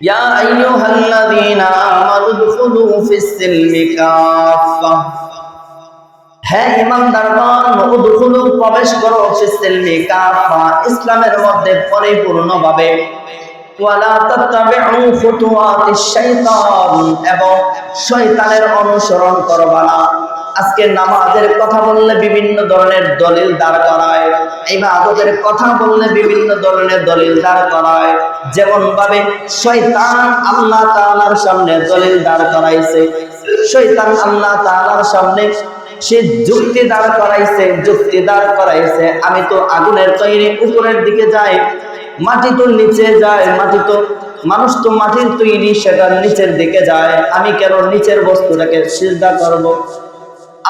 يا أيها الذين آمنوا ادخلوا في السلم كافة হ্যাঁ ইমানদারগণ উদখুলু প্রবেশ করো ফিসিলমি কাফা ইসলামের মধ্যে পরিপূর্ণভাবে ওয়ালা তাত্তাবিউ খুতুওয়াতিশ শাইতান এবং শয়তানের অনুসরণ করবা না আজকে নামাজের কথা বললে বিভিন্ন ধরনের দলিল দাঁড় করায়। ইবাদতের কথা বললে বিভিন্ন ধরনের দলিল দাঁড় করায়। যেমন ভাবে শয়তান আল্লাহ তাআলার সামনে দলিল দাঁড় করাইছে। শয়তান আল্লাহ তাআলার সামনে সে যুক্তি দাঁড় করাইছে, যুক্তি দাঁড় করাইছে। আমি তো আগুনের তৈরি উপরের দিকে যাই, মাটি তো নিচে যায়, মাটি তো মানুষ তো মাটির তৈরি সেটার নিচের দিকে যায়। আমি কেন নিচের বস্তুটাকে সিজদা করব?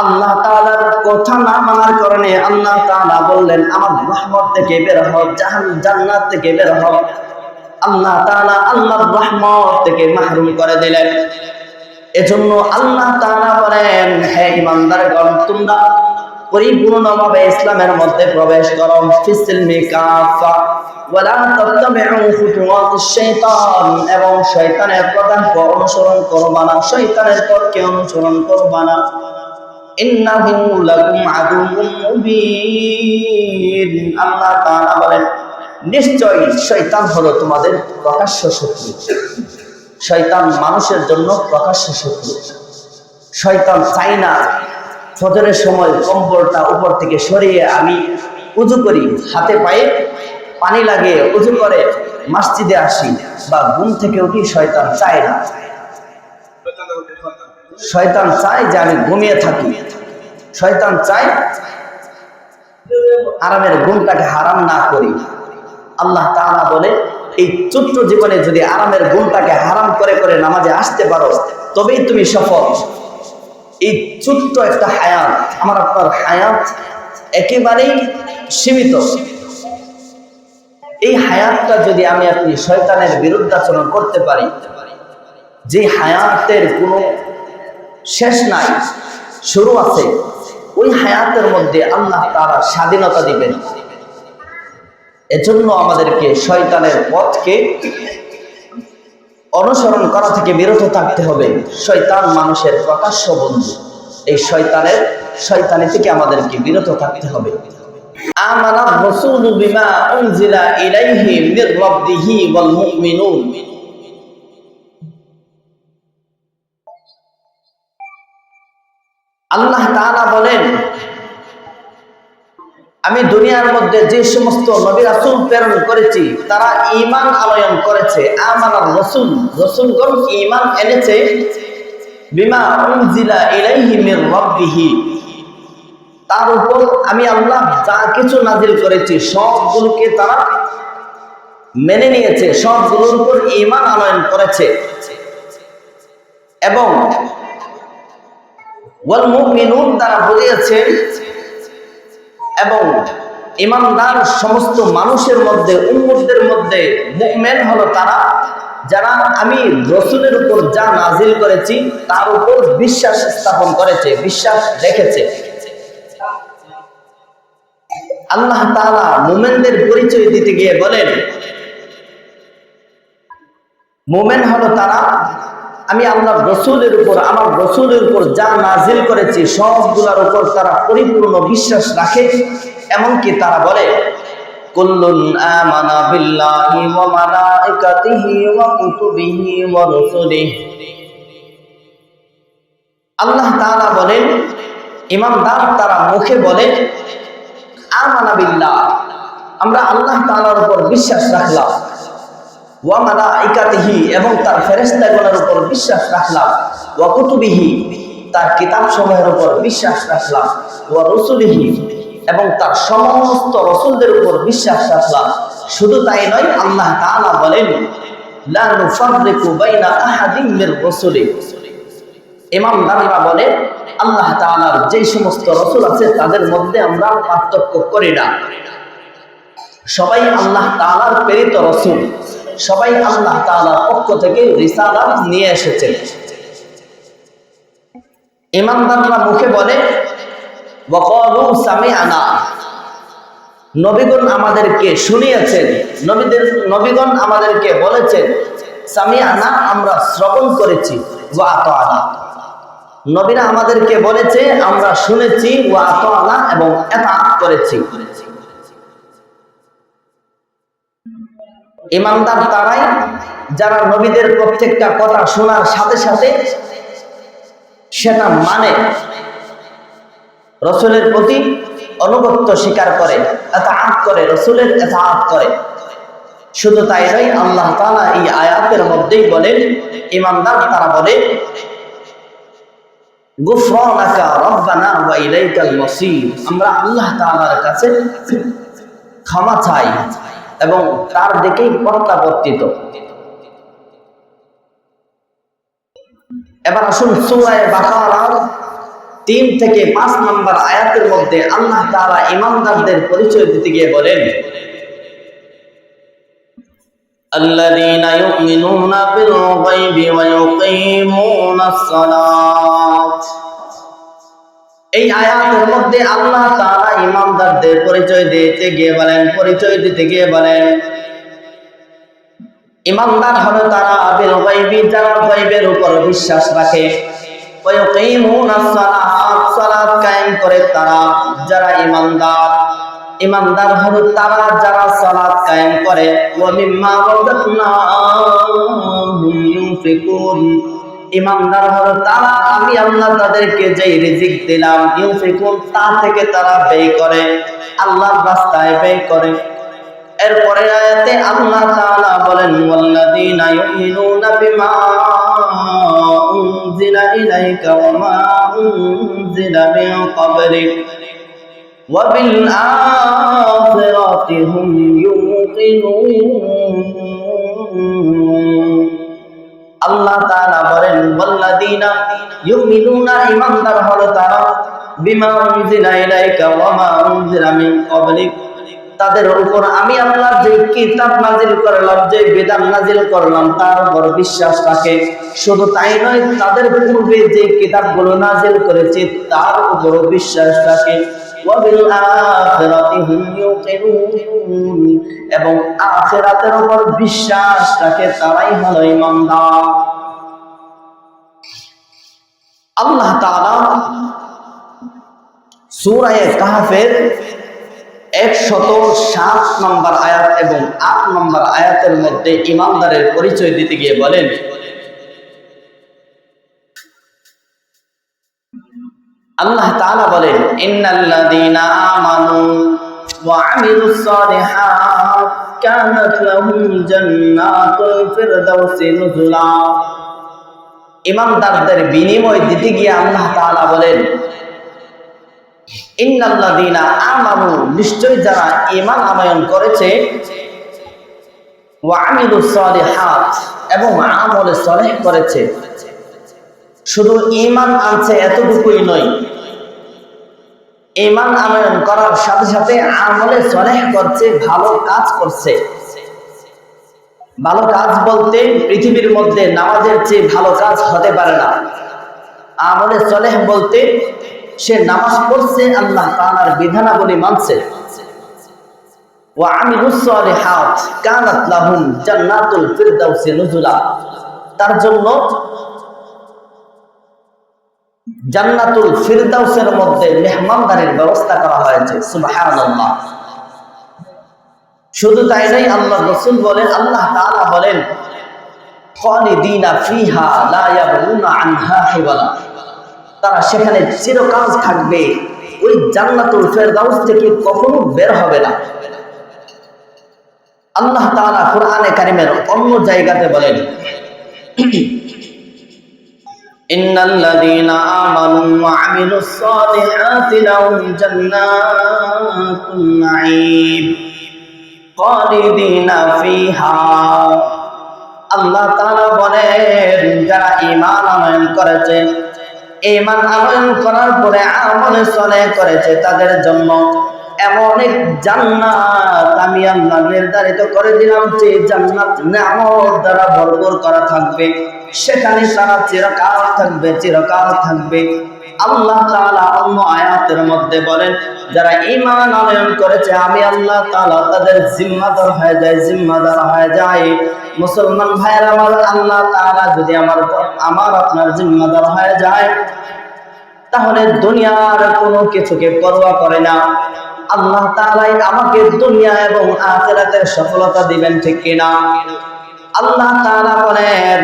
আল্লাহ তাআলার কথা না মানার কারণে আল্লাহ তাআলা বললেন, আমার রহমত থেকে বের হও জাহান, জান্নাত থেকে বের হও আল্লাহ তাআলা আল্লাহর রহমত থেকে মাহরুম করে দিলেন। এজন্য আল্লাহ তাআলা বলেন, হে ইমানদারগণ তোমরা পরিপূর্ণভাবে ইসলামের মধ্যে প্রবেশ করো। ফিসিলমি কাফা ওয়ালা তাত্তাবিউ খুতুওয়াতিশ শাইতান, এবং শয়তানের পদাঙ্ক অনুসরণ করবা না। শয়তানের পথকে অনুসরণ করবা না। ইন্নাহু লাকুম শয়তান হলো তোমাদের প্রকাশ্য শত্রু। শয়তান মানুষের জন্য প্রকাশ্য শত্রু। শয়তান চাই না ফজরের সময় কম্বলটা উপর থেকে সরিয়ে আমি উজু করি, হাতে পায়ে পানি লাগিয়ে উজু করে মসজিদে আসি, বা ঘুম থেকে উঠি শয়তান চায় না। শয়তান চায় যে আমি ঘুমিয়ে থাকি। শয়তান চায় আরামের গুণটাকে হারাম না করি। আল্লাহ তাআলা বলে, এই ছোট্ট জীবনে যদি আরামের গুণটাকে হারাম করে করে নামাজে আসতে পারো, তবেই তুমি সফল। এই ছোট্ট একটা হায়াত, আমার আপনার হায়াত একেবারেই সীমিত। এই হায়াতটা যদি আমি আপনি শয়তানের বিরুদ্ধাচরণ করতে পারি যে হায়াতের কোনো শেষ নাই, শুরু আছে, ওই হায়াতের মধ্যে আল্লাহ তারা স্বাধীনতা দিবেন। এজন্য আমাদেরকে শয়তানের পথকে অনুসরণ করা থেকে বিরত থাকতে হবে। শয়তান মানুষের প্রকাশ্য বন্ধু। এই শয়তানের, শয়তানি থেকে আমাদেরকে বিরত থাকতে হবে। আমানা রাসূলু বিমা উনজিলা ইলাইহি মির রাব্বিহি ওয়াল মুমিনুন। আল্লাহ তাআলা বলেন, আমি দুনিয়ার মধ্যে যে সমস্ত নবী রাসূল প্রেরণ করেছি, তারা ঈমান আনয়ন করেছে। আমানার রাসূল, রাসূলগণ ঈমান এনেছে। বিমা উনজিলা ইলাইহি মির তার উপর আমি আল্লাহ যা কিছু নাজিল করেছি, সবগুলোকে তারা মেনে নিয়েছে, সবগুলোর উপর ঈমান আনয়ন করেছে। এবং ওয়াল মুমিনুন তারা বলিয়েছেন, এবং ইমানদার সমস্ত মানুষের মধ্যে, উম্মতদের মধ্যে মুমিন হলো তারা, যারা আমি রসুলের উপর যা নাজিল করেছি, তার উপর বিশ্বাস স্থাপন করেছে, বিশ্বাস রেখেছে। আল্লাহ তাআলা মুমিনদের পরিচয় দিতে গিয়ে বলেন, মুমিন হলো তারা আমি আল্লাহ রসুলের উপর, আমার রসুলের উপর যা নাজিল করেছি, সবগুলোর উপর তারা পরিপূর্ণ বিশ্বাস রাখে। এমনকি তারা বলে আল্লাহ তাআলা বলেন, ইমানদার তারা মুখে বলে, আমানা আমরা আল্লাহ তাআলার উপর বিশ্বাস রাখলাম। ওয়া মালাইকাতিহি এবং তার ফেরেশতাগণের উপর বিশ্বাস রাখলাম। ওয়া কুতুবিহি, তার কিতাব উপর বিশ্বাস রাখলাম। ওয়া রসুলিহি এবং তার সমস্ত রসুলদের উপর বিশ্বাস রাখলাম। শুধু তাই নয়, আল্লাহ তাআলা বলেন, লা নুফাররিকু বাইনা মির ইমাম আল্লাহ তাআলার যে সমস্ত রসুল আছে, তাদের মধ্যে আমরা পার্থক্য করি না। সবাই আল্লাহ তাআলার প্রেরিত রসুল। সবাই আল্লাহ তাআলার পক্ষ থেকে রিসালাত নিয়ে এসেছে। ইমানদাররা মুখে বলে নবীগণ আমাদেরকে শুনিয়েছেন, নবীদের, নবীগণ আমাদেরকে বলেছেন সামিয়ানা আমরা শ্রবণ করেছি ওয়া আতানা নবীরা আমাদেরকে বলেছে, আমরা শুনেছি ওয়া আতানা এবং এতাত করেছি। ইমানদার তারাই যারা নবীদের প্রত্যেকটা কথা শোনার সাথে সাথে সেটা মানে। রসুলের প্রতি অনুগত্য স্বীকার করে, এতাআত করে, রসুলের এতাআত করে। শুধু তাই নয়, আল্লাহ তাআলা এই আয়াতের মধ্যেই বলেন, ইমানদার তারা বলে আমরা আল্লাহ তালার কাছে ক্ষমা চাই। এবং তার দিকেই প্রত্যাবর্তিত এবার আসুন সূরায়ে বাকারার তিন থেকে পাঁচ নম্বর আয়াতের মধ্যে আল্লাহ তাআলা ইমানদারদের পরিচয় দিতে গিয়ে বলেন الذين يؤمنون بالغيب ويقيمون الصلاة এই আয়াতের মধ্যে আল্লাহ তাআলা ইমানদারদের পরিচয় দিতে গিয়ে বলেন, পরিচয় দিতে গিয়ে বলেন, ইমানদার হলো তারা বিল গায়বি, যারা গায়বের উপর বিশ্বাস রাখে। ওয়া সালাত সালাত কায়েম করে তারা যারা ইমানদার। ইমানদার হলো তারা যারা সালাত কায়েম করে। ওয়া মিম্মা রাযাকনাহুম ইমানদার হলো তারা। আমি আল্লাহ তাদেরকে যেই রিজিক দিলাম ইউনফিকুন তা থেকে তারা ব্যয় করে। আল্লাহর রাস্তায় ব্যয় করে। এরপরে আয়াতে আল্লাহ তাআলা বলেন, ওয়াল্লাযীনা ইউমিনুনা বিমা উনজিলা ইলাইকা ওয়া মা উনজিলা মিন ক্বাবলিক ওয়া বিল আখিরাতি হুম ইউকিনুন। আল্লাহ তাআলা বলেন, ওয়াল্লাযীনা ইউমিনুনা ঈমানদার হলো তারা, বিমা উনজিলা ইলাইকা ওয়া মা উনজিলা মিন ক্বাবলিক। তাদের উপর আমি আল্লাহ যে কিতাব নাজিল করলাম, যে বিধান নাজিল করলাম, তার উপর বিশ্বাস রাখে। শুধু তাই নয়, তাদের পূর্বে যে কিতাবগুলো নাজিল করেছে, তার উপর বিশ্বাস রাখে। এবং আখিরাতের উপর বিশ্বাস রাখে তারাই হলো ইমানদার। আল্লাহ তাআলা সূরা কাহফের একশত সাত নম্বর আয়াত এবং আট নম্বর আয়াতের মধ্যে ইমানদারের পরিচয় দিতে গিয়ে বলেন আল্লাহ তাআলা বলেন, ইন্নাল্লাযীনা আমানু ওয়া আমিলুস সালিহাত কানাত লাহুম জান্নাতুল ফিরদাউসি নুজুলা. ইমানদারদের বিনিময় দিতে গিয়ে আল্লাহ তাআলা বলেন, ইন্নাল্লাযীনা আমানু নিশ্চয় যারা ঈমান আনয়ন করেছে, ওয়া আমিলুস সালিহাত, এবং আমলে সলেহ করেছে। শুধু ঈমান আনছে এতটুকুই নয়। ঈমান আনয়ন করার সাথে সাথে আমলে সলেহ করছে, ভালো কাজ করছে। ভালো কাজ বলতে পৃথিবীর মধ্যে নামাজের চেয়ে ভালো কাজ হতে পারে না। আমলে সলেহ বলতে সে নামাজ পড়ছে, আল্লাহ তাআলার বিধানাবলী মানছে। ওয়া আমিলুস জান্নাতুল ফিরদাউসের মধ্যে মেহমানদারির ব্যবস্থা করা হয়েছে, সুবহানাল্লাহ। শুধু তাই নয়, আল্লাহ রাসূল বলেন, আল্লাহ তাআলা বলেন, খালিদিনা ফিহা লা ইয়াবগুনা আনহা হিওয়ালা। তারা সেখানে চিরকাল থাকবে, ওই জান্নাতুল ফেরদাউস থেকে কখনো বের হবে না। আল্লাহ তাআলা কোরআনে কারিমের অন্য জায়গাতে বলেন ইন্নাল্লাযীনা আমানু ওয়া আমিলুস সালিহাতি লাহুম জান্নাতুন নাঈম। খালিদিনা ফিহা। আল্লাহ তাআলা বলেন, যারা ঈমান আনয়ন করেছে ইমান আমল করার পরে আমলে চলে করেছে, তাদের জন্য এমন এক জান্নাত আমি আল্লাহ নির্ধারিত করে দিলাম যে জান্নাত নামত দ্বারা ভরপুর করা থাকবে। সেখানে তারা চিরকাল থাকবে চিরকাল থাকবে। আল্লাহ তাআলা অন্য আয়াতের মধ্যে বলেন, যারা ঈমান আনয়ন করেছে, আমি আল্লাহ তাআলা তাদের জিম্মাদার হয়ে যায়, জিম্মাদার হয়ে যায়। মুসলমান ভাইয়েরা, আমার আল্লাহ তাআলা যদি আমার আমার আপনার জিম্মাদার হয়ে যায়, তাহলে দুনিয়ার কোনো কিছুকে পরোয়া করে না। আল্লাহ তালাই আমাকে দুনিয়া এবং আখেরাতের সফলতা দিবেন, ঠিক কিনা? আল্লাহ তালা বলেন,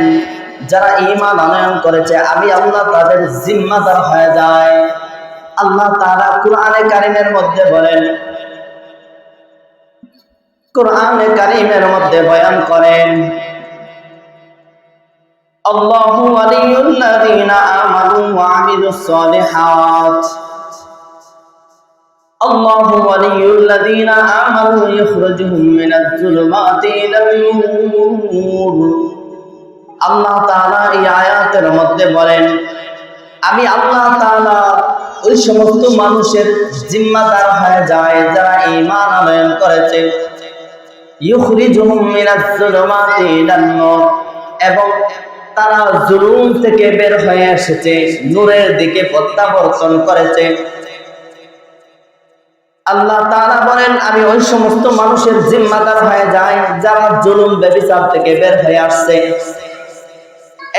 যারা ইমান আনয়ন করেছে, আমি আল্লাহ তাদের জিম্মাদার হয়ে যায় আল্লাহ তালা কোরআনে কারিমের মধ্যে বলেন, কোরআনে কারিমের মধ্যে বয়ান করেন, আল্লাহু আলিউল্লাযীনা আমানু ওয়া আমিলুস সালিহাত। الله ولي الذين آمنوا يخرجهم من الظلمات إلى النور আল্লাহ তাআলা এই আয়াতের মধ্যে বলেন আমি আল্লাহ তাআলা ওই সমস্ত মানুষের জিম্মাদার হয়ে যায় যারা ঈমান আনয়ন করেছে ইউখরিজুহুম মিনাজ যুলুমাতি ইলান নূর এবং তারা জুলুম থেকে বের হয়ে এসেছে নূরের দিকে প্রত্যাবর্তন করেছে আল্লাহ তাআলা বলেন, আমি ওই সমস্ত মানুষের জিম্মাদার হয়ে যাই যারা জুলুম ব্যভিচার থেকে বের হয়ে আসছে।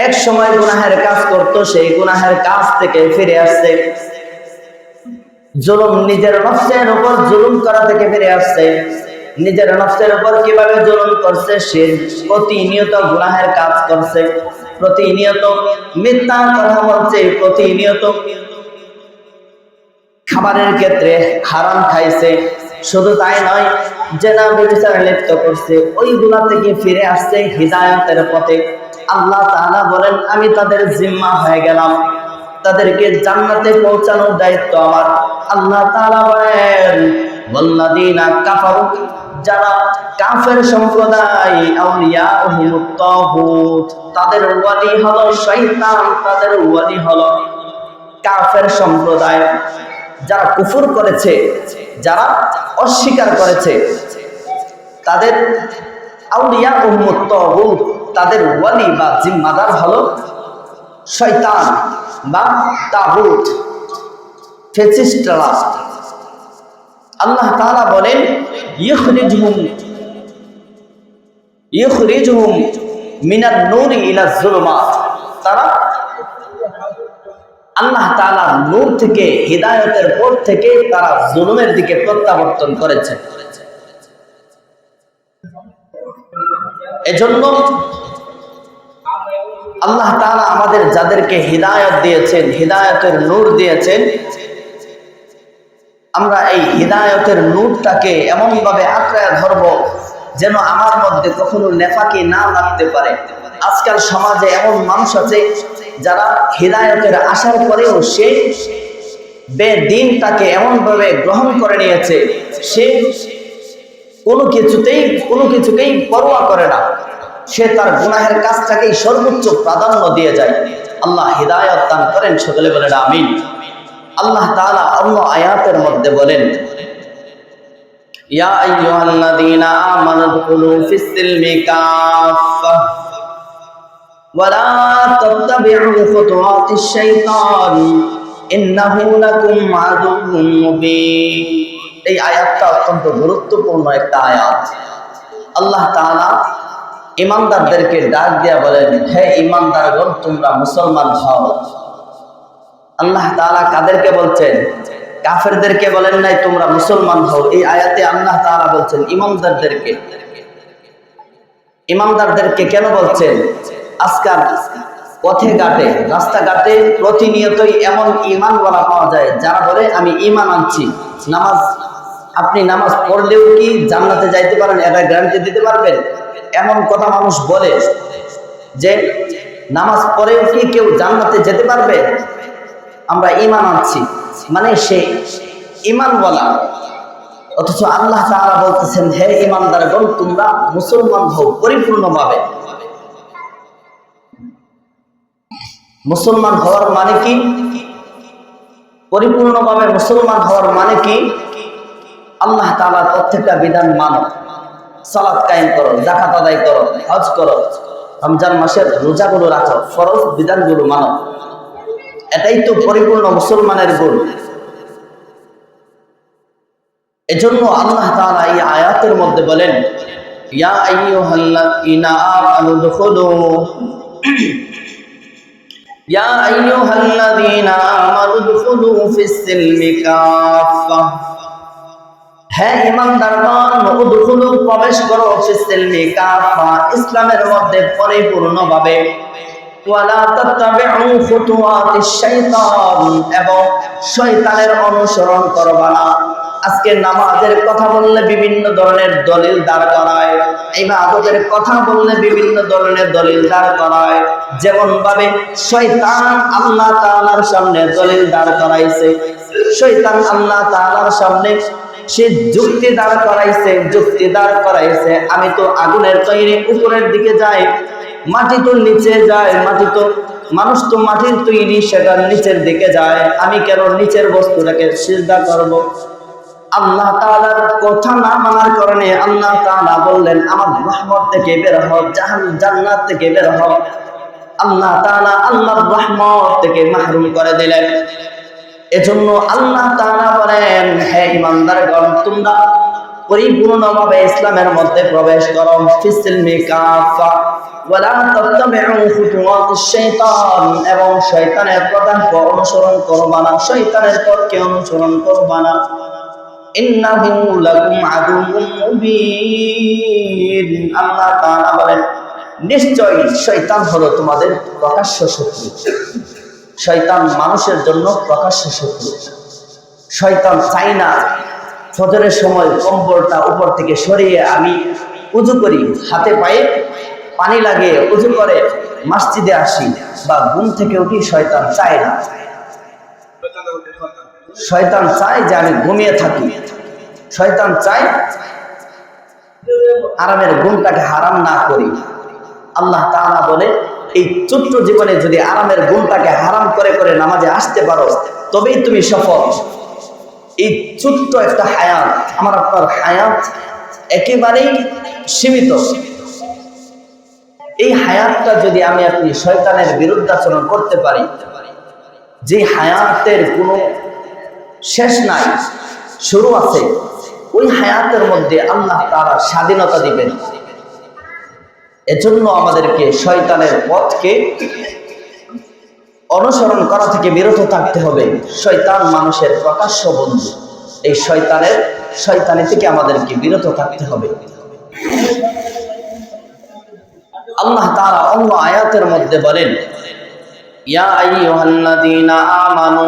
এক সময় গুনাহের কাজ করত, সেই গুনাহের কাজ থেকে ফিরে আসছে। জুলুম নিজের নফসের উপর জুলুম করা থেকে ফিরে আসছে। নিজের নফসের উপর কীভাবে জুলুম করছে, সে প্রতিনিয়ত গুনাহের কাজ করছে। প্রতিনিয়ত মিথ্যা কথা বলছে, প্রতিনিয়ত খাবারের ক্ষেত্রে হারাম খাইছে। শুধু তাই নয় জেনা ব্যবচারে লিপ্ত করছে, ওইগুলা থেকে ফিরে আসছে হৃদায়তের পথে। আল্লাহ তাআলা বলেন, আমি তাদের জিম্মা হয়ে গেলাম। তাদেরকে জান্নাতে পৌঁছানোর দায়িত্ব আমার। আল্লাহ তাআলা বলেন, ওয়াল্লাযীনা কাফারু, যারা কাফের সম্প্রদায় আউলিয়া তাগুত তাদের ওয়ালি হলো শয়তান, তাদের ওয়ালি হলো কাফের সম্প্রদায়। যারা কুফর করেছে, যারা অস্বীকার করেছে, তাদের আউলিয়া উম্মত তাগুত, তাদের ওয়ালি বা জিম্মাদার হলো শয়তান বা তাগুত, ফেসিস্টরা। আল্লাহ তাআলা বলেন, ইখরিজহুম ইখরিজহুম মিনান নূরি ইলা যুলুমাত। তারা আল্লাহ তাআলা নূর থেকে, হিদায়তের পথ থেকে তারা জুলুমের দিকে প্রত্যাবর্তন করেছে। এজন্য আল্লাহ তাআলা আমাদের যাদেরকে হিদায়ত দিয়েছেন, হিদায়তের নূর দিয়েছেন, আমরা এই হিদায়তের নূরটাকে এমন ভাবে আঁকড়ায় ধরব যেন আমার মধ্যে কখনো নেফাকি না লাগতে পারে। আজকাল সমাজে এমন মানুষ আছে যারা হৃদায়তের আসার পরেও সে বেদিনটাকে এমনভাবে গ্রহণ করে নিয়েছে, সে কোনো কিছুতেই, কোনো কিছুকেই পরোয়া করে না। সে তার গুনাহের কাজটাকেই সর্বোচ্চ প্রাধান্য দিয়ে যায়। আল্লাহ হৃদায়ত দান করেন সকলে বলেন, আমিন। আল্লাহ তাআলা অন্য আয়াতের মধ্যে বলেন, ইয়া আইয়ুহাল্লাযীনা আমানু দুখুলু ফিস-সিলমি কাফফা। ولا تتبعوا خطوات الشيطان إنه لكم عدو مبين এই আয়াতটা অত্যন্ত গুরুত্বপূর্ণ একটা আয়াত আল্লাহ তাআলা ইমানদারদেরকে ডাক দিয়া বলেন হে ইমানদারগণ তোমরা মুসলমান হও আল্লাহ তাআলা কাদেরকে বলছেন কাফেরদেরকে বলেন নাই তোমরা মুসলমান হও এই আয়াতে আল্লাহ তাআলা বলছেন ইমানদারদেরকে ইমানদারদেরকে কেন বলছেন আজকাল পথে ঘাটে, রাস্তাঘাটে প্রতিনিয়তই এমন ইমান বলা পাওয়া যায়, যারা বলে, আমি ইমান আনছি। নামাজ, আপনি নামাজ পড়লেও কি জান্নাতে যাইতে পারেন এটা গ্যারান্টি দিতে পারবেন? এমন কথা মানুষ বলে যে, নামাজ পড়েও কি কেউ জান্নাতে যেতে পারবে? আমরা ইমান আনছি। মানে সে ইমান বলা অথচ আল্লাহ তাআলা বলতেছেন, হে ইমানদারগণ তোমরা মুসলমান হও পরিপূর্ণভাবে। মুসলমান হওয়ার মানে কি? পরিপূর্ণভাবে মুসলমান হওয়ার মানে কি? আল্লাহ তাআলার প্রত্যেকটা বিধান মানো। সালাত কায়েম করো জাকাত আদায় করো, হজ করো, রমজান মাসের রোজাগুলো রাখো, ফরজ বিধানগুলো মানো। এটাই তো পরিপূর্ণ মুসলমানের গুণ। এজন্য আল্লাহ তাআলা এই আয়াতের মধ্যে বলেন, ইয়া আইয়ুহাল্লাযীনা আমানু দুখুলু ইয়া আইয়ুহাল্লাযীনা আমানু দুখুলু ফিস সিলমি কাফা হ্যাঁ ইমানদারগণ উদখুলু প্রবেশ করো ফিস কাফা ইসলামের মধ্যে পরিপূর্ণভাবে। ওয়ালা তাত্তাবিউ খুতুওয়াতিশ শাইতান। এবং শয়তানের অনুসরণ করবা না। আজকে নামাজের কথা বললে বিভিন্ন ধরনের দলিল দাঁড় করায়। ইবাদতের কথা বললে বিভিন্ন ধরনের দলিল দাঁড় করায়। যেমন ভাবে শয়তান আল্লাহ তাআলার সামনে দলিল দাঁড় করাইছে। শয়তান আল্লাহ তাআলার সামনে সে যুক্তি দাঁড় করাইছে, যুক্তি দাঁড় করাইছে। আমি তো আগুনের তৈরি উপরের দিকে যাই, মাটি তো নিচে যায়, মাটি তো মানুষ তো মাটির তৈরি সেটার নিচের দিকে যায়। আমি কেন নিচের বস্তুটাকে সিজদা করব? আল্লাহ তাআলার কথা না মানার কারণে আল্লাহ তাআলা বললেন, আমার রহমত থেকে বের হও জাহান, জান্নাত থেকে বের হও আল্লাহ তাআলা আল্লাহর রহমত থেকে মাহরুম করে দিলেন। এজন্য আল্লাহ তাআলা বলেন, হে ইমানদারগণ তোমরা পরিপূর্ণভাবে ইসলামের মধ্যে প্রবেশ করো। ফিসিলমি কাফা ওয়ালা তাত্তাবিউ খুতুওয়াতিশ শাইতান, এবং শয়তানের পদাঙ্ক অনুসরণ করবা না। শয়তানের পথকে অনুসরণ করবা না। ইন্নাহু লাকুম শয়তান হলো তোমাদের প্রকাশ্য শত্রু। শয়তান মানুষের জন্য প্রকাশ্য শত্রু। শয়তান চাই না ফজরের সময় কম্বলটা উপর থেকে সরিয়ে আমি উজু করি, হাতে পায়ে পানি লাগিয়ে উজু করে মসজিদে আসি, বা ঘুম থেকে উঠি শয়তান চায় না। শয়তান চায় যে আমি ঘুমিয়ে থাকি। শয়তান চায় আরামের গুণটাকে হারাম না করি। আল্লাহ তাআলা বলে, এই ছোট্ট জীবনে যদি আরামের গুণটাকে হারাম করে করে নামাজে আসতে পারো, তবেই তুমি সফল। এই ছোট্ট একটা হায়াত, আমার আপনার হায়াত একেবারেই সীমিত। এই হায়াতটা যদি আমি আপনি শয়তানের বিরুদ্ধাচরণ করতে পারি যে হায়াতের কোনো শেষ নাই, শুরু আছে। ওই হায়াতের মধ্যে আল্লাহ তারা স্বাধীনতা দিবেন। এজন্য আমাদেরকে শয়তানের পথকে অনুসরণ করা থেকে বিরত থাকতে হবে। শয়তান মানুষের প্রকাশ্য বন্ধু। এই শয়তানের, শয়তানি থেকে আমাদেরকে বিরত থাকতে হবে। আল্লাহ তারা অন্য আয়াতের মধ্যে বলেন, ইয়া আমানু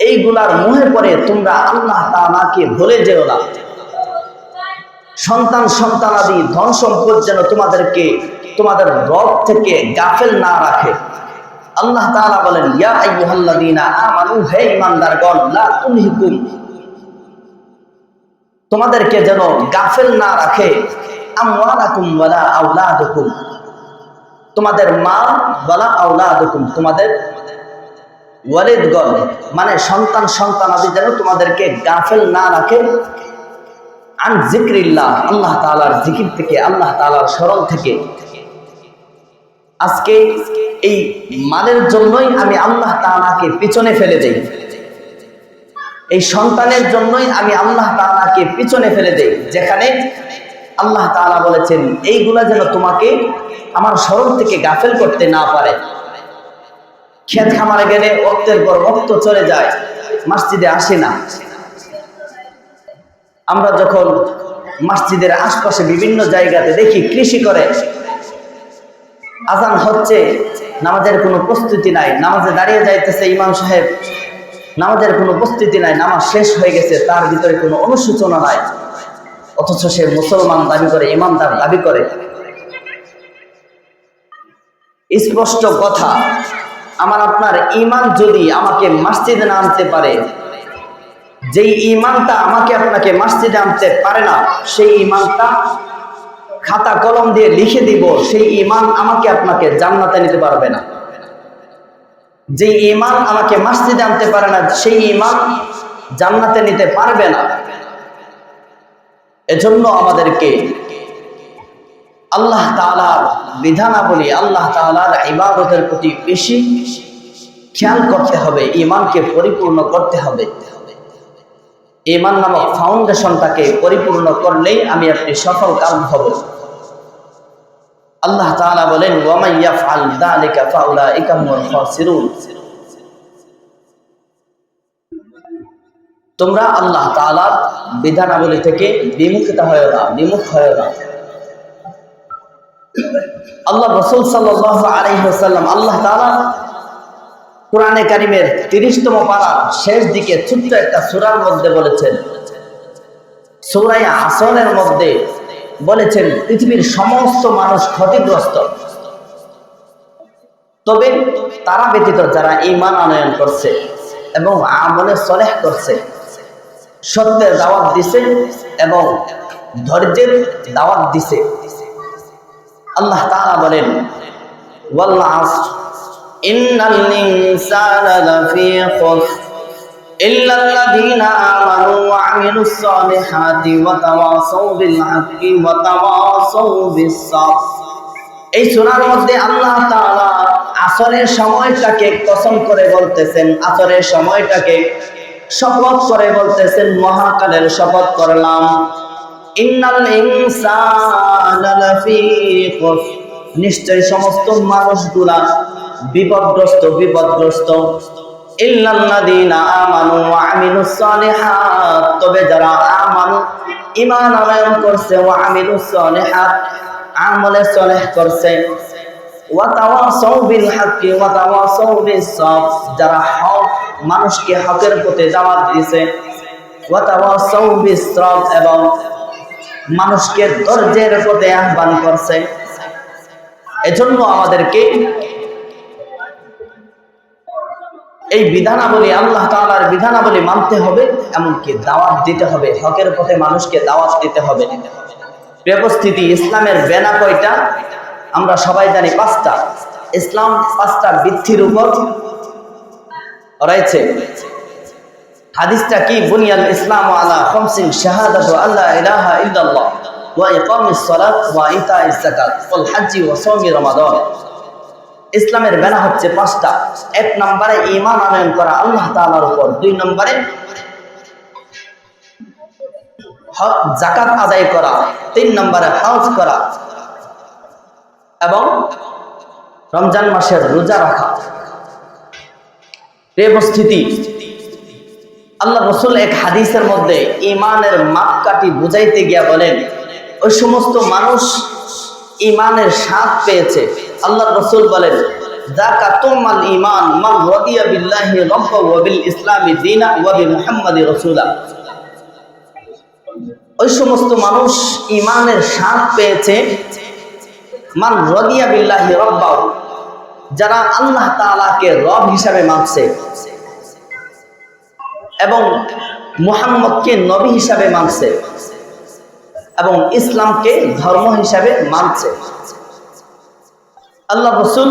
এইগুলার মোহে পড়ে তোমরা আল্লাহ তাআলাকে ভুলে যেও না। সন্তান সন্তানাদি, ধন সম্পদ যেন তোমাদেরকে, তোমাদের রব থেকে গাফেল না রাখে। আল্লাহ তাআলা বলেন, ইয়া আইয়ুহাল্লাযীনা আমানু, হে ঈমানদারগণ, লা তুলহিকুম তোমাদেরকে যেন গাফেল না রাখে। আমওয়ালাকুম ওয়ালা আওলাদুকুম। তোমাদের মা ওয়ালা আওলাদুকুম, তোমাদের ওয়ালিদগণ মানে সন্তান সন্তানাদি যেন তোমাদেরকে গাফেল না রাখে। আন জিক্রিল্লাহ, আল্লাহ তাআলার জিকির থেকে, আল্লাহ তাআলার স্মরণ থেকে। আজকে এই মালের জন্যই আমি আল্লাহ তাআলাকে পিছনে ফেলে দেই। এই সন্তানের জন্যই আমি আল্লাহ তাআলাকে পিছনে ফেলে দেই, যেখানে আল্লাহ তাআলা বলেছেন, এইগুলা যেন তোমাকে আমার স্মরণ থেকে গাফেল করতে না পারে। ক্ষেত খামারে গেলে অক্তের পর অক্ত চলে যায়, মসজিদে আসে না। আমরা যখন মসজিদের আশপাশে বিভিন্ন জায়গাতে দেখি কৃষি করে, আজান হচ্ছে, নামাজের কোনো প্রস্তুতি নাই, নামাজে দাঁড়িয়ে যাইতেছে ইমাম সাহেব, নামাজের কোনো প্রস্তুতি নাই, নামাজ শেষ হয়ে গেছে, তার ভিতরে কোনো অনুসূচনা নাই। অথচ সে মুসলমান দাবি করে ইমানদার দাবি করে। স্পষ্ট কথা আমার আপনার ইমান যদি আমাকে মসজিদে না আনতে পারে, যেই ইমানটা আমাকে আপনাকে মসজিদে আনতে পারে না, সেই ইমানটা খাতা কলম দিয়ে লিখে দিব, সেই ইমান আমাকে আপনাকে জান্নাতে নিতে পারবে না। যে ইমান আমাকে মসজিদে আনতে পারে না, সেই ইমান জান্নাতে নিতে পারবে না। এজন্য আমাদেরকে আল্লাহ তালার বিধানাবলী আল্লাহ তালার ইবাদতের প্রতি বেশি খেয়াল করতে হবে ইমানকে পরিপূর্ণ করতে হবে। ইমান নামক ফাউন্ডেশনটাকে পরিপূর্ণ করলেই আমি আপনি সফল কাম হব। আল্লাহ তাআলা বলেন তোমরা আল্লাহ তাআলার বিধানাবলী থেকে বিমুখিত হয় না, বিমুখ হয় না। আল্লাহ রসুল আলাইহি আল্লাহ তাআলা কোরআনে কারিমের তিরিশতম পাড়ার শেষ দিকে ছোট্ট একটা সূরার মধ্যে বলেছেন। সূরায়ে আসরের মধ্যে বলেছেন, পৃথিবীর সমস্ত মানুষ ক্ষতিগ্রস্ত। তবে তারা ব্যতীত যারা ইমান আনয়ন করছে এবং আমলে সলেহ করছে, সত্যের দাওয়াত দিছে এবং ধৈর্যের দাওয়াত দিছে। আল্লাহ তাআলা বলেন ওয়াল আসর ইন্নাল ইনসানা লাফি খুসর إلا الذين آمنوا وعملوا الصالحات وتواصوا بالحق وتواصوا بالصبر এই সূরার মধ্যে আল্লাহ তাআলা আসরের সময়টাকে কসম করে বলতেছেন আসরের সময়টাকে শপথ করে বলতেছেন মহাকালের শপথ করলাম ইন্নাল নিশ্চয় সমস্ত মানুষগুলা বিপদগ্রস্ত বিপদগ্রস্ত। আমানু ওয়া আমিলুস সালিহাত। তবে যারা আমানু, ঈমান আনয়ন করছে ওয়া আমিলুস সালিহাত, আমলে সলেহ করছে। ওয়া তাওয়াসাউ বিল হাক্কি, ওয়া তাওয়াসাউ বিস সাবর যারা হক মানুষকে হকের পথে দাওয়াত দিয়েছে ওয়া তাওয়াসাউ বিস সাবর এবং মানুষকে ধৈর্যের পথে আহ্বান করছে। এজন্য আমাদেরকে এই বিধানাবলী, আল্লাহ তাআলার বিধানাবলী মানতে হবে, এমনকি দাওয়াত দিতে হবে। হকের পথে মানুষকে দাওয়াত দিতে হবে। ব্যবস্থিতি ইসলামের বেনা কয়টা? আমরা সবাই জানি পাঁচটা। ইসলাম পাঁচটা বৃদ্ধির উপর রয়েছে। হাদিসটা কি? বুনিয়াল ইসলাম আলা খামসিন শাহাদাতু আল্লা ইলাহা ইল্লাল্লাহ ওয়া ইকামিস সালাত ওয়া ইতাইজ যাকাত ওয়াল হজ্জি ওয়া সাওমি রমাদান। ইসলামের বেনা হচ্ছে পাঁচটা। এক নম্বরে ইমান আনয়ন করা আল্লাহ তাআলার উপর, দুই নম্বরে হক জাকাত আদায় করা, তিন নম্বরে হজ করা এবং রমজান মাসের রোজা রাখা। উপস্থিতি আল্লাহ রসুল এক হাদিসের মধ্যে ইমানের মাপকাঠি বুঝাইতে গিয়া বলেন, ওই সমস্ত মানুষ ইমানের স্বাদ পেয়েছে। আল্লাহ রসুল বলেন ইমান মান পেয়েছে, মান রাদিয়া যারা আল্লাহ তাআলাকে রব হিসাবে মানছে। এবং মুহাম্মদকে নবী হিসাবে মানছে এবং ইসলামকে ধর্ম হিসাবে মানছে। আল্লাহ রসুল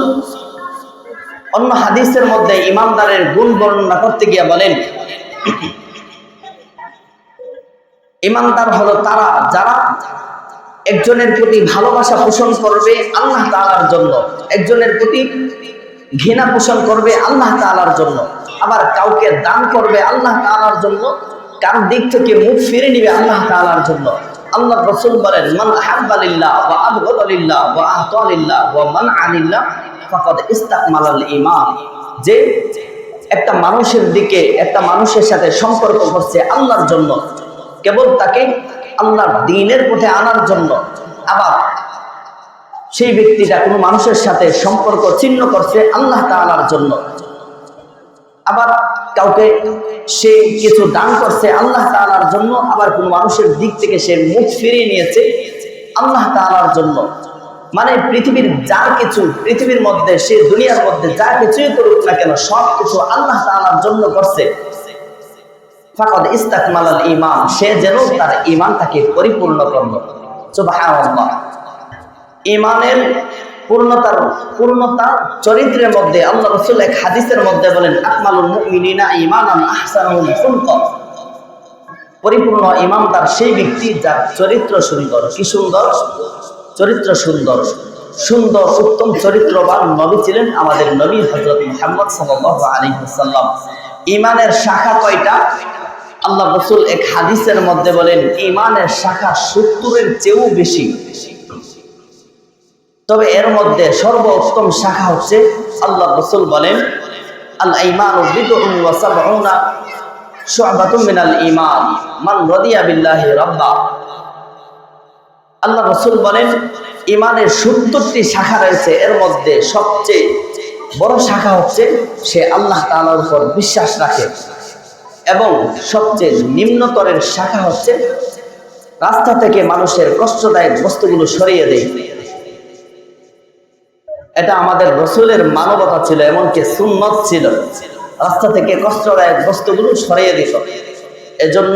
অন্য হাদিসের মধ্যে ইমানদারের গুণ বর্ণনা করতে গিয়ে বলেন, ইমানদার হলো তারা, যারা একজনের প্রতি ভালোবাসা পোষণ করবে আল্লাহ তালার জন্য, একজনের প্রতি ঘৃণা পোষণ করবে আল্লাহ তালার জন্য। আবার কাউকে দান করবে আল্লাহ তালার জন্য, কার দিক থেকে মুখ ফিরে নিবে আল্লাহ তালার জন্য। আল্লাহ রসুল বলেন, মান ওয়া মান যে একটা মানুষের দিকে, একটা মানুষের সাথে সম্পর্ক করছে আল্লাহর জন্য, কেবল তাকে আল্লাহর দিনের পথে আনার জন্য, আবার সেই ব্যক্তিটা কোনো মানুষের সাথে সম্পর্ক ছিন্ন করছে আল্লাহ তাআলার জন্য। আবার কাউকে সে কিছু দান করছে আল্লাহ তাআলার জন্য, আবার কোন মানুষের দিক থেকে সে মুখ ফিরিয়ে নিয়েছে আল্লাহ তাআলার জন্য। মানে পৃথিবীর যা কিছু, পৃথিবীর মধ্যে, সে দুনিয়ার মধ্যে যা কিছুই করুক না কেন সব কিছু আল্লাহ তাআলার জন্য করছে। ফাকাদ ইস্তাকমালাল ঈমান, সে যেন তার ঈমানটাকে পরিপূর্ণ করল। ঈমানের পূর্ণতার পূর্ণতা চরিত্রের মধ্যে, আল্লাহ রাসূল এক হাদিসের মধ্যে বলেন, আকমালুল মুমিনিনা ঈমানান আহসানুহুম খুলকা পরিপূর্ণ ইমানদার সেই ব্যক্তি যার চরিত্র সুন্দর। কি সুন্দর? চরিত্র সুন্দর। সুন্দর, উত্তম চরিত্রবান নবী ছিলেন আমাদের নবী হজরত মোহাম্মদ সাল্লাল্লাহু আলাইহি ইমানের শাখা কয়টা? আল্লাহ রসুল এক হাদিসের মধ্যে বলেন ইমানের শাখা সত্তরের চেয়েও বেশি বেশি। তবে এর মধ্যে সর্বোত্তম শাখা হচ্ছে আল্লাহ রসুল বলেন আল ইমান বিদউন ওয়া সাবউনা শুআবাতুম মিনাল ঈমান, মান রাদিয়া বিল্লাহি রাব্বা। আল্লাহ রাসূল বলেন ইমানের 70টি শাখা রয়েছে, এর মধ্যে সবচেয়ে বড় শাখা হচ্ছে সে আল্লাহ তাআলার উপর বিশ্বাস রাখে এবং সবচেয়ে নিম্নতরের শাখা হচ্ছে রাস্তা থেকে মানুষের কষ্টদায়ক বস্তুগুলো সরিয়ে দেয়। এটা আমাদের রসুলের মানবতা ছিল, এমনকি সুন্নত ছিল। রাস্তা থেকে কষ্টদায়ক বস্তুগুলো সরিয়ে দিত। এজন্য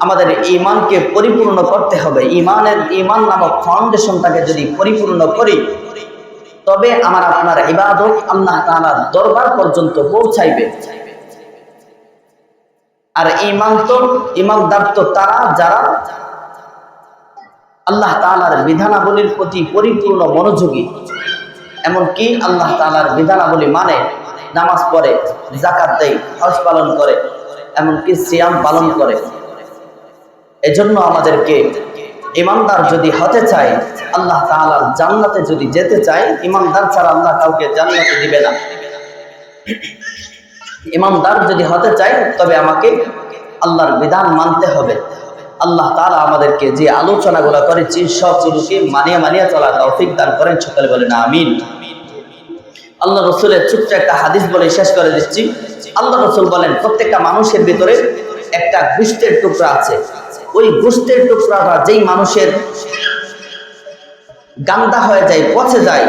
আমাদের ইমানকে পরিপূর্ণ করতে হবে। ইমানের ইমান নামক ফাউন্ডেশনটাকে যদি পরিপূর্ণ করি, তবে আমার আপনার ইবাদত আল্লাহ তাআলার দরবার পর্যন্ত পৌঁছাইবে। আর ইমান তো ইমানদার তো তারা, যারা আল্লাহ তাআলার বিধানাবলীর প্রতি পরিপূর্ণ মনোযোগী। এমনকি আল্লাহ তাআলার বিধানাবলী মানে নামাজ পড়ে জাকাত দেয়, হজ পালন করে, এমনকি সিয়াম পালন করে। এজন্য আমাদেরকে ইমানদার যদি হতে চায়, আল্লাহ তাআলার জান্নাতে যদি যেতে চায় ইমানদার ছাড়া আল্লাহ কাউকে জান্নাতে দিবে না। ইমানদার যদি হতে চায়, তবে আমাকে আল্লাহর বিধান মানতে হবে। আল্লাহ তাআলা আমাদেরকে যে আলোচনাগুলো করেছি জিনিসকে মানিয়ে মানিয়ে চলা তৌফিক দান করেন। সকালে বলেন আমিন। আল্লাহ রসুলের ছোট্ট একটা হাদিস বলে শেষ করে দিচ্ছি। আল্লাহ রসুল বলেন, প্রত্যেকটা মানুষের ভিতরে একটা গুষ্টের টুকরা আছে। ওই গুষ্টের টুকরাটা যেই মানুষের গান্দা হয়ে যায়, পচে যায়,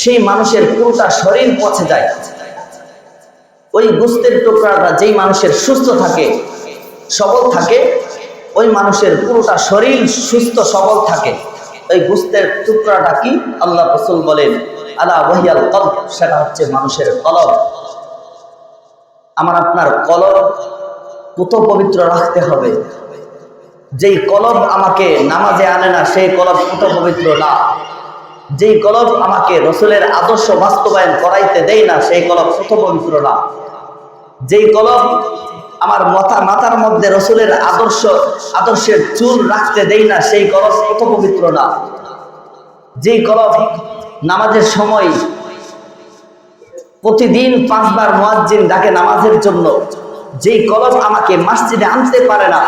সেই মানুষের পুরোটা শরীর পচে যায়। ওই গুস্তের টুকরাটা যেই মানুষের সুস্থ থাকে, সবল থাকে ওই মানুষের পুরোটা শরীর সুস্থ, সবল থাকে। ওই গুস্তের টুকরাটা কি? আল্লাহ রসুল বলেন, আলা ওহিয়াল কলব সেটা হচ্ছে মানুষের কলব। আমার আপনার কলব পুত পবিত্র রাখতে হবে। যেই কলব আমাকে নামাজে আনে না, সেই কলব পুত পবিত্র না। যেই কলব আমাকে রসুলের আদর্শ বাস্তবায়ন করাইতে দেয় না, সেই কলব পুত পবিত্র না। যেই কলব আমার মাথা, মাথার মধ্যে রসুলের আদর্শ, আদর্শের চুল রাখতে দেই না, সেই কলব পুত পবিত্র না। যেই কলব নামাজের সময় প্রতিদিন পাঁচবার মুয়াজ্জিন ডাকে নামাজের জন্য, যেই কলব আমাকে মসজিদে আনতে পারে না,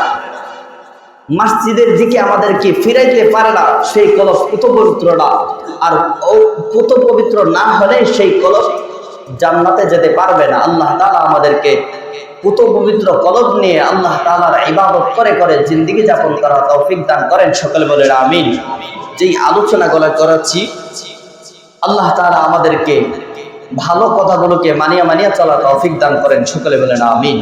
মসজিদের দিকে আমাদেরকে ফিরাইতে পারে না, সেই কলব পুত পবিত্র না। আর পুত পবিত্র না হলে সেই কলব জান্নাতে যেতে পারবে না। আল্লাহ তাআলা আমাদেরকে পুত পবিত্র কলব নিয়ে আল্লাহ তালার ইবাদত করে করে জিন্দিগি যাপন করা তৌফিক দান করেন সকলে বলে আমিন। যেই আলোচনাগুলো করাচ্ছি, আল্লাহ তালা আমাদেরকে ভালো কথাগুলোকে মানিয়া মানিয়া চলা তৌফিক দান করেন, সকলে বলেন আমিন।